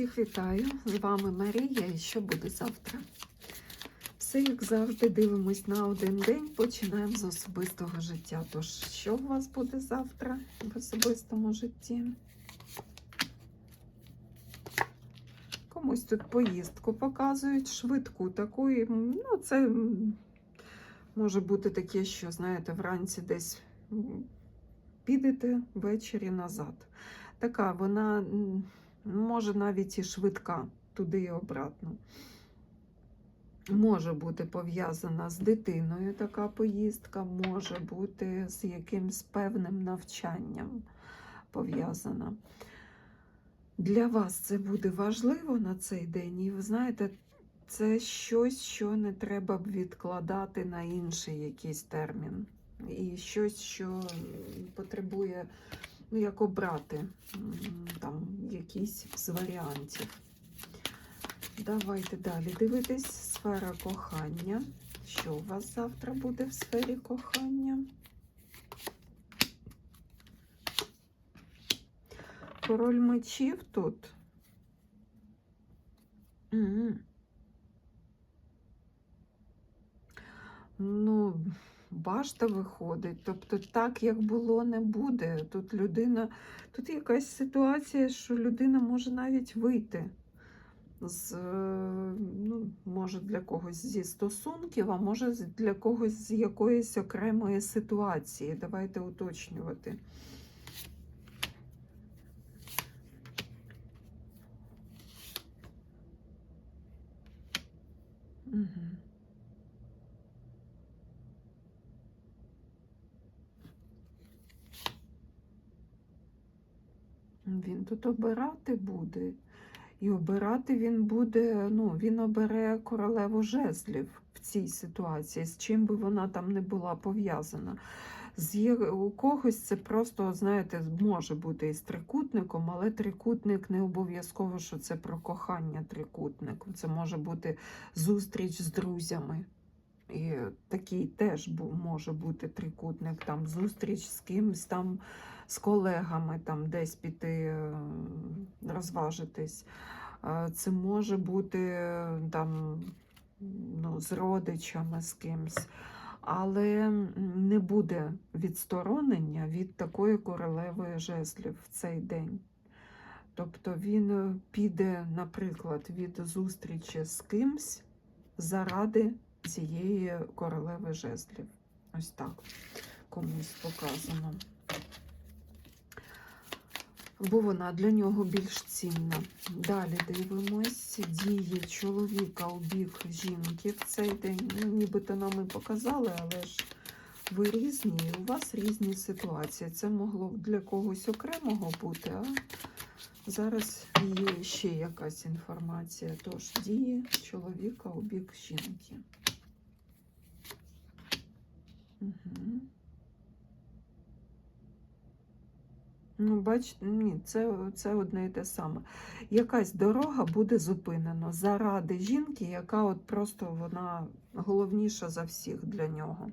Всіх вітаю! З вами Марія і що буде завтра? Все, як завжди, дивимось на один день, починаємо з особистого життя. Тож, що у вас буде завтра в особистому житті? Комусь тут поїздку показують, швидку таку. і, Ну, це може бути таке, що, знаєте, вранці десь підете ввечері назад. Така вона може навіть і швидка туди і обратно. Може бути пов'язана з дитиною така поїздка, може бути з якимсь певним навчанням пов'язана. Для вас це буде важливо на цей день, і ви знаєте, це щось, що не треба б відкладати на інший якийсь термін. І щось, що потребує ну, як обрати там якийсь з варіантів. Давайте далі дивитись сфера кохання. Що у вас завтра буде в сфері кохання? Король мечів тут. Ну, башта виходить. Тобто, так, як було, не буде. Тут людина, тут якась ситуація, що людина може навіть вийти з, е, ну, може для когось зі стосунків, а може для когось з якоїсь окремої ситуації. Давайте уточнювати. Угу. Він тут обирати буде. І обирати він буде, ну, він обере королеву жезлів в цій ситуації, з чим би вона там не була пов'язана. З у когось це просто, знаєте, може бути і з трикутником, але трикутник не обов'язково, що це про кохання трикутник. Це може бути зустріч з друзями. І такий теж може бути трикутник, там зустріч з кимось там, з колегами, там десь піти е, розважитись. Е, Це може бути е, там, ну, з родичами, з кимсь. Але не буде відсторонення від такої королеви жезлів в цей день. Тобто він піде, наприклад, від зустрічі з кимсь заради цієї королеви жезлів. Ось так комусь показано. Бо вона для нього більш цінна. Далі дивимось дії чоловіка у бік жінки в цей день. Ну, нібито нам і показали, але ж ви різні, і у вас різні ситуації. Це могло для когось окремого бути, а зараз є ще якась інформація. Тож дії чоловіка у бік жінки. Угу. Ну, бачите, ні, це, це одне і те саме. Якась дорога буде зупинена заради жінки, яка от просто вона головніша за всіх для нього.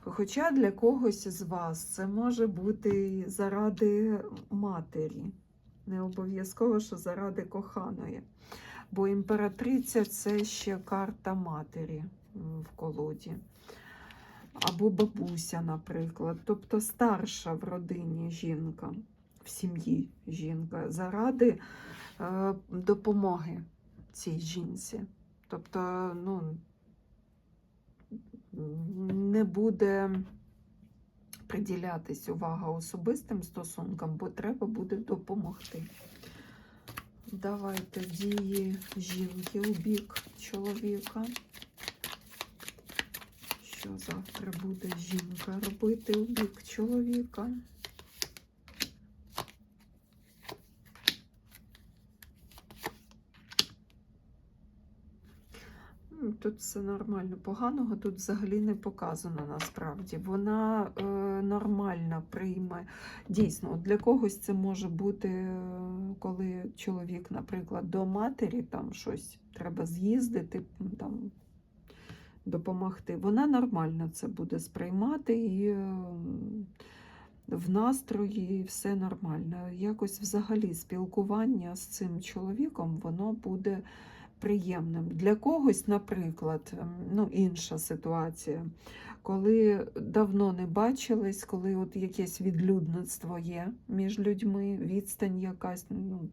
Хоча для когось з вас це може бути заради матері, не обов'язково, що заради коханої. Бо імператриця це ще карта матері в колоді. Або бабуся, наприклад, тобто старша в родині жінка, в сім'ї жінка, заради е, допомоги цій жінці. Тобто, ну, не буде приділятись увага особистим стосункам, бо треба буде допомогти. Давайте дії жінки у бік чоловіка. Що завтра буде жінка робити у бік чоловіка? Тут все нормально. Поганого тут взагалі не показано насправді. Вона е, нормально прийме. Дійсно, для когось це може бути, е, коли чоловік, наприклад, до матері там щось треба з'їздити, там допомогти. Вона нормально це буде сприймати і ем, в настрої все нормально. Якось взагалі спілкування з цим чоловіком воно буде приємним. Для когось, наприклад, ем, ну, інша ситуація, коли давно не бачились, коли от якесь відлюдництво є між людьми, відстань якась. Ну,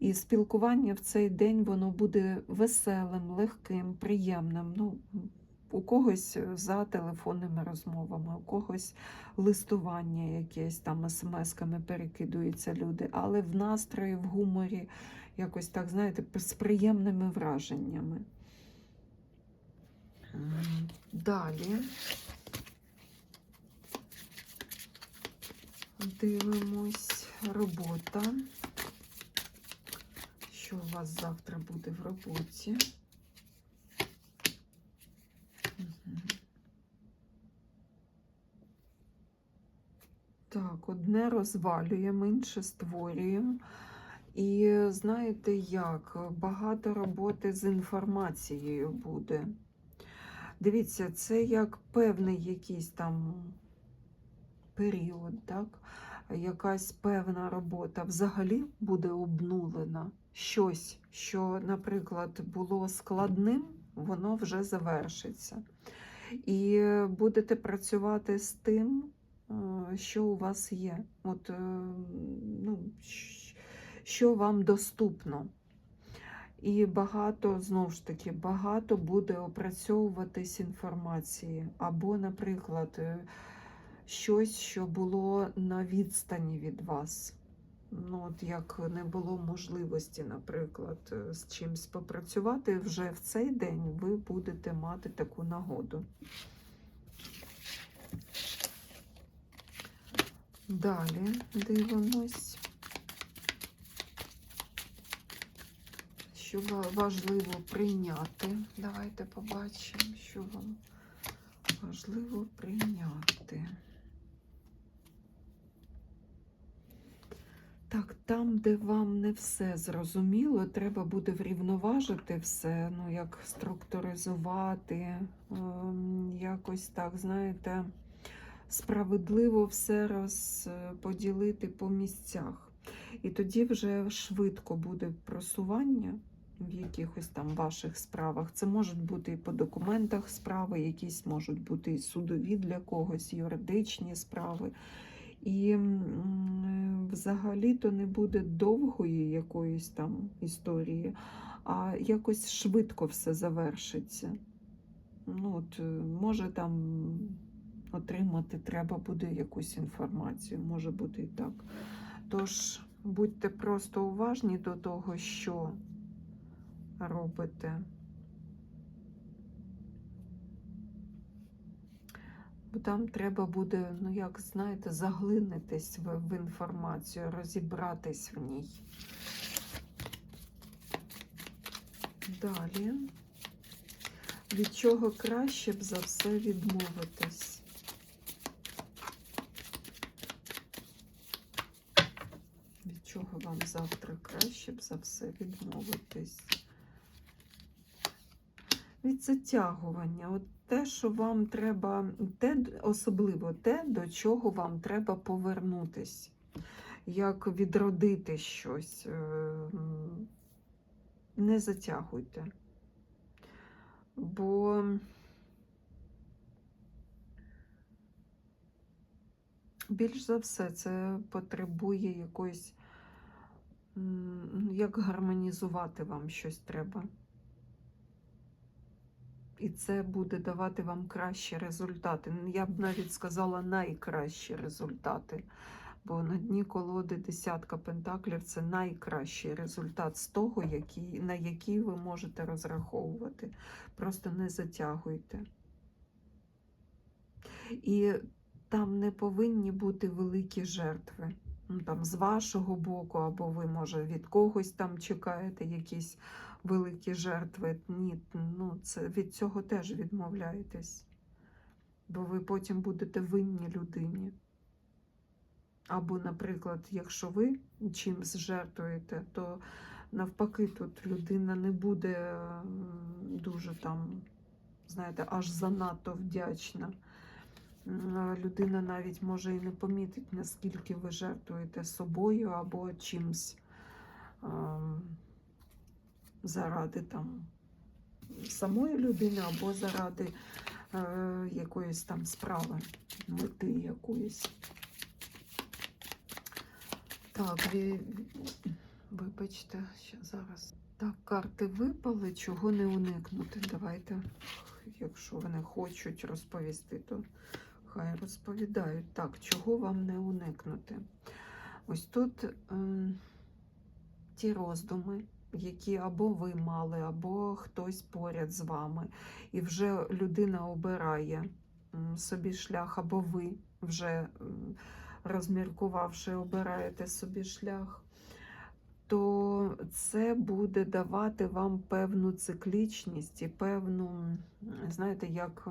і спілкування в цей день воно буде веселим, легким, приємним. Ну, у когось за телефонними розмовами, у когось листування якесь там смс-ками перекидуються люди, але в настрої, в гуморі, якось так, знаєте, з приємними враженнями. Далі. Дивимось робота. Що у вас завтра буде в роботі? Так, одне розвалюємо, інше створюємо. І знаєте як? Багато роботи з інформацією буде. Дивіться, це як певний якийсь там період, так? якась певна робота взагалі буде обнулена. Щось, що, наприклад, було складним, воно вже завершиться. І будете працювати з тим, е, що у вас є. От, е, ну, що вам доступно. І багато, знову ж таки, багато буде опрацьовуватись інформації. Або, наприклад, е, щось, що було на відстані від вас. Ну, от як не було можливості, наприклад, е, з чимось попрацювати, вже в цей день ви будете мати таку нагоду. Далі дивимось, що важливо прийняти. Давайте побачимо, що вам важливо прийняти. Так, там, де вам не все зрозуміло, треба буде врівноважити все, ну, як структуризувати, ем, якось так, знаєте, справедливо все розподілити по місцях. І тоді вже швидко буде просування в якихось там ваших справах. Це можуть бути і по документах справи, якісь можуть бути і судові для когось, юридичні справи. І взагалі-то не буде довгої якоїсь там історії, а якось швидко все завершиться. Ну, от, е, може там отримати треба буде якусь інформацію, може бути і так. Тож будьте просто уважні до того, що робите. Бо там треба буде, ну як знаєте, заглинитись в, в інформацію, розібратись в ній. Далі. Від чого краще б за все відмовитись? Від чого вам завтра краще б за все відмовитись? Від затягування. От те, що вам треба, те, особливо те, до чого вам треба повернутись, як відродити щось. Е, Не затягуйте. Бо більш за все це потребує якоїсь, як гармонізувати вам щось треба. І це буде давати вам кращі результати. Я б навіть сказала найкращі результати. Бо на дні колоди десятка пентаклів це найкращий результат з того, який, на який ви можете розраховувати. Просто не затягуйте. І там не повинні бути великі жертви. Там, з вашого боку, або ви, може, від когось там чекаєте якісь великі жертви. Ні, ну, це, від цього теж відмовляєтесь. Бо ви потім будете винні людині. Або, наприклад, якщо ви чимсь жертвуєте, то навпаки, тут людина не буде дуже там, знаєте, аж занадто вдячна. М, людина навіть може і не помітить, наскільки ви жертвуєте собою або чимсь ем, заради там самої людини, або заради е, якоїсь там справи, мети якоїсь. Так, ві... вибачте, ще зараз. Так, карти випали, чого не уникнути. Давайте, якщо вони хочуть розповісти, то хай розповідають. Так, чого вам не уникнути? Ось тут ем, ті роздуми, які або ви мали, або хтось поряд з вами, і вже людина обирає собі шлях, або ви вже розміркувавши, обираєте собі шлях, то це буде давати вам певну циклічність і певну, знаєте, як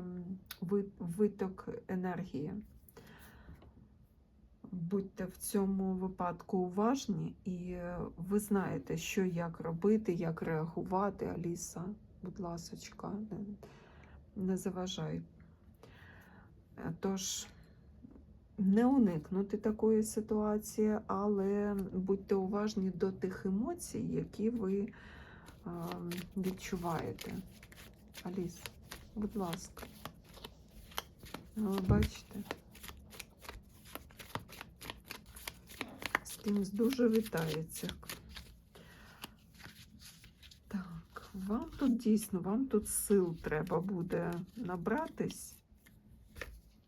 виток енергії. Будьте в цьому випадку уважні, і е, ви знаєте, що як робити, як реагувати. Аліса, будь ласочка, не, заважай. Е, Тож, не уникнути такої ситуації, але будьте уважні до тих емоцій, які ви відчуваєте. Аліс, будь ласка. Ви бачите? з кимось дуже вітається. Так, вам тут дійсно, вам тут сил треба буде набратись,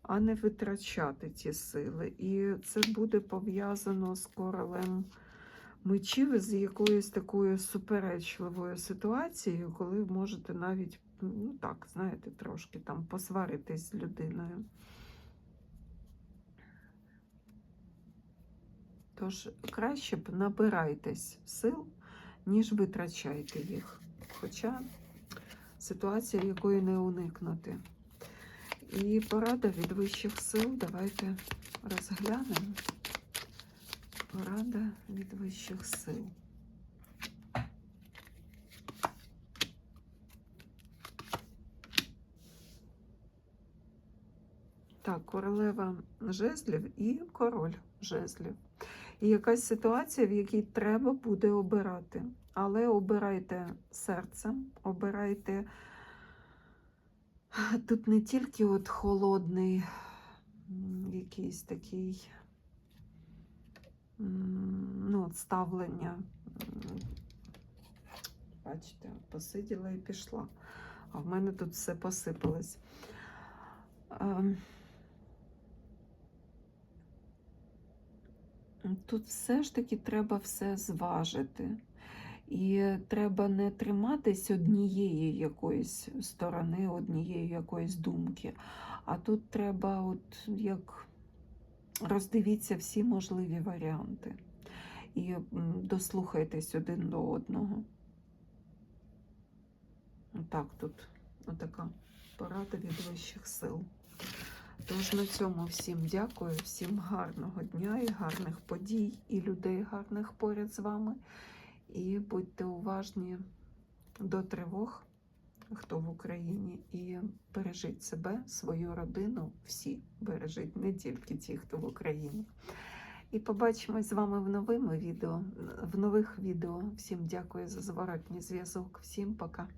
а не витрачати ті сили. І це буде пов'язано з королем мечів з якоюсь такою суперечливою ситуацією, коли ви можете навіть, ну так, знаєте, трошки там посваритись з людиною. Тож краще б набирайтесь сил, ніж витрачайте їх. Хоча ситуація, якої не уникнути. І порада від вищих сил. Давайте розглянемо. Порада від вищих сил. Так, королева жезлів і король жезлів. І якась ситуація, в якій треба буде обирати. Але обирайте серцем, обирайте тут не тільки от холодний, якийсь такий ну, от ставлення. Бачите, посиділа і пішла. А в мене тут все посипалось. Ем, Тут все ж таки треба все зважити. І треба не триматись однієї якоїсь сторони, однієї якоїсь думки. А тут треба, от як роздивіться всі можливі варіанти. І дослухайтесь один до одного. Отак тут отака порада від вищих сил. Тож на цьому всім дякую, всім гарного дня і гарних подій, і людей гарних поряд з вами. І будьте уважні до тривог, хто в Україні, і бережіть себе, свою родину, всі бережіть, не тільки ті, хто в Україні. І побачимось з вами в новому відео, в нових відео. Всім дякую за зворотній зв'язок. Всім пока.